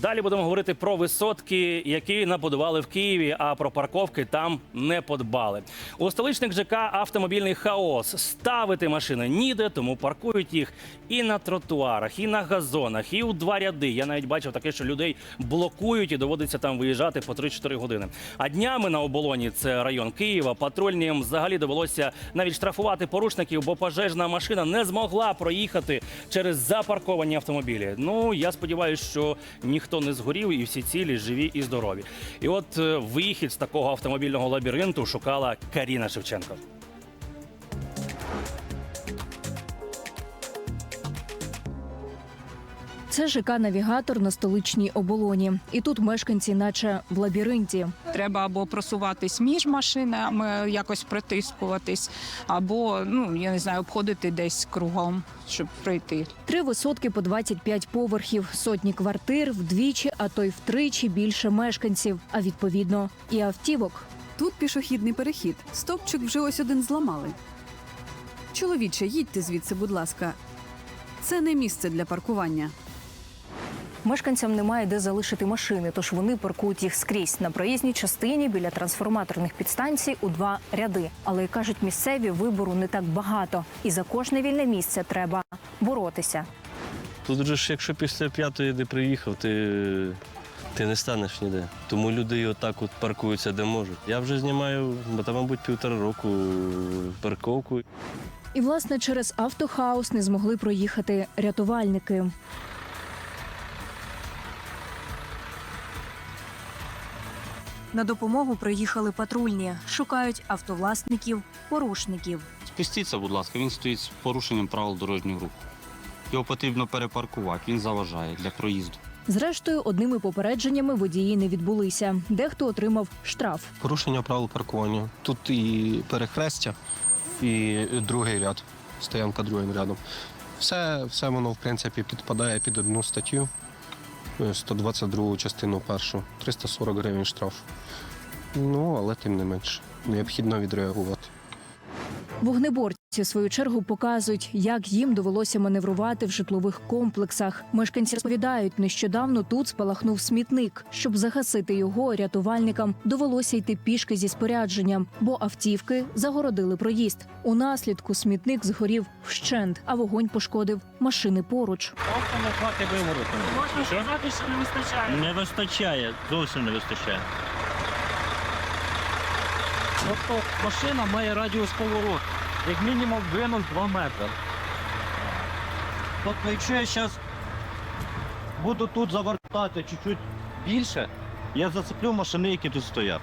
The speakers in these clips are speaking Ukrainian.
Далі будемо говорити про висотки, які набудували в Києві, а про парковки там не подбали. У столичних ЖК автомобільний хаос. Ставити машини ніде, тому паркують їх і на тротуарах, і на газонах, і у два ряди. Я навіть бачив таке, що людей блокують і доводиться там виїжджати по 3-4 години. А днями на оболоні, це район Києва, патрульним взагалі довелося навіть штрафувати порушників, бо пожежна машина не змогла проїхати через запарковані автомобілі. Ну я сподіваюся, що ніхто не згорів і всі цілі живі і здорові. І от е, вихід з такого автомобільного лабіринту шукала Каріна Шевченко. Це ЖК Навігатор на столичній оболоні. І тут мешканці, наче в лабіринті. Треба або просуватись між машинами, якось притискуватись, або ну я не знаю, обходити десь кругом, щоб пройти. Три висотки по 25 поверхів, сотні квартир, вдвічі, а то й втричі більше мешканців. А відповідно і автівок. Тут пішохідний перехід. Стовпчик вже ось один зламали. Чоловіче, їдьте звідси, будь ласка. Це не місце для паркування. Мешканцям немає де залишити машини, тож вони паркують їх скрізь на проїзній частині біля трансформаторних підстанцій у два ряди. Але кажуть, місцеві вибору не так багато, і за кожне вільне місце треба боротися. Тут же ж, якщо після п'ятої де приїхав, ти, ти не станеш ніде. Тому люди отак от паркуються де можуть. Я вже знімаю, бо там, мабуть, півтора року парковку. І власне через автохаус не змогли проїхати рятувальники. На допомогу приїхали патрульні, шукають автовласників, порушників. Спустіться, будь ласка, він стоїть з порушенням правил дорожнього руху. Його потрібно перепаркувати, він заважає для проїзду. Зрештою, одними попередженнями водії не відбулися. Дехто отримав штраф. Порушення правил паркування. Тут і перехрестя, і другий ряд, стоянка другим рядом. Все, все воно, в принципі, підпадає під одну статтю. Е, 122 частину першу, 340 гривень штраф. Ну, але тим не менш, необхідно відреагувати. Вогнеборці в свою чергу показують, як їм довелося маневрувати в житлових комплексах. Мешканці розповідають, нещодавно тут спалахнув смітник. Щоб загасити його, рятувальникам довелося йти пішки зі спорядженням, бо автівки загородили проїзд. У наслідку смітник згорів вщент, а вогонь пошкодив машини поруч. Не вистачає, зовсім не вистачає. Тобто машина має радіус повороту, як мінімум 2 метри. Тобто, якщо я зараз буду тут завертати чуть-чуть більше, я зацеплю машини, які тут стоять.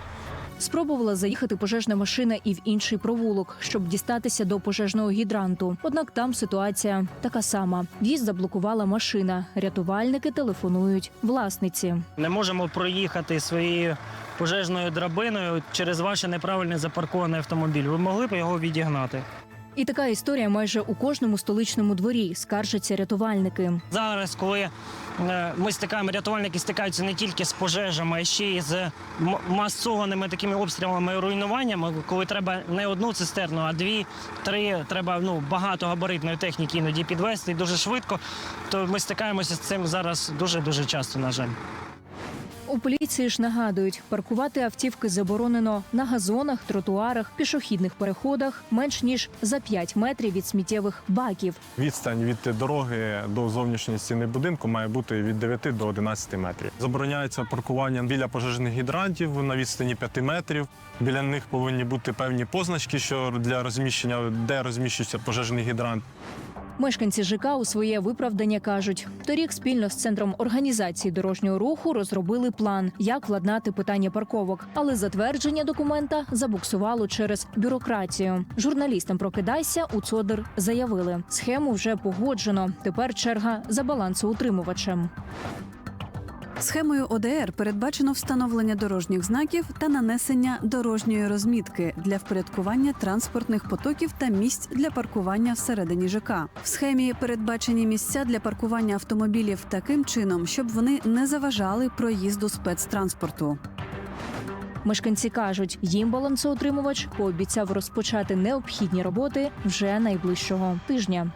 Спробувала заїхати пожежна машина і в інший провулок, щоб дістатися до пожежного гідранту. Однак там ситуація така сама. В'їзд заблокувала машина. Рятувальники телефонують власниці. не можемо проїхати своєю пожежною драбиною через ваш неправильно запаркований автомобіль. Ви могли б його відігнати? І така історія майже у кожному столичному дворі скаржаться рятувальники. Зараз, коли е, ми стикаємо, рятувальники стикаються не тільки з пожежами, а ще й з масованими такими обстрілами і руйнуваннями, коли треба не одну цистерну, а дві, три. Треба ну багато габаритної техніки іноді підвести і дуже швидко. То ми стикаємося з цим зараз дуже дуже часто. На жаль. У поліції ж нагадують, паркувати автівки заборонено на газонах, тротуарах, пішохідних переходах менш ніж за 5 метрів від сміттєвих баків. Відстань від дороги до зовнішньої стіни будинку має бути від 9 до 11 метрів. Забороняється паркування біля пожежних гідрантів на відстані 5 метрів. Біля них повинні бути певні позначки, що для розміщення, де розміщується пожежний гідрант. Мешканці ЖК у своє виправдання кажуть, торік спільно з центром організації дорожнього руху розробили план, як владнати питання парковок, але затвердження документа забуксувало через бюрократію. Журналістам прокидайся у ЦОДР заявили, схему вже погоджено. Тепер черга за балансоутримувачем. Схемою ОДР передбачено встановлення дорожніх знаків та нанесення дорожньої розмітки для впорядкування транспортних потоків та місць для паркування всередині ЖК. В схемі передбачені місця для паркування автомобілів таким чином, щоб вони не заважали проїзду спецтранспорту. Мешканці кажуть, їм балансоутримувач пообіцяв розпочати необхідні роботи вже найближчого тижня.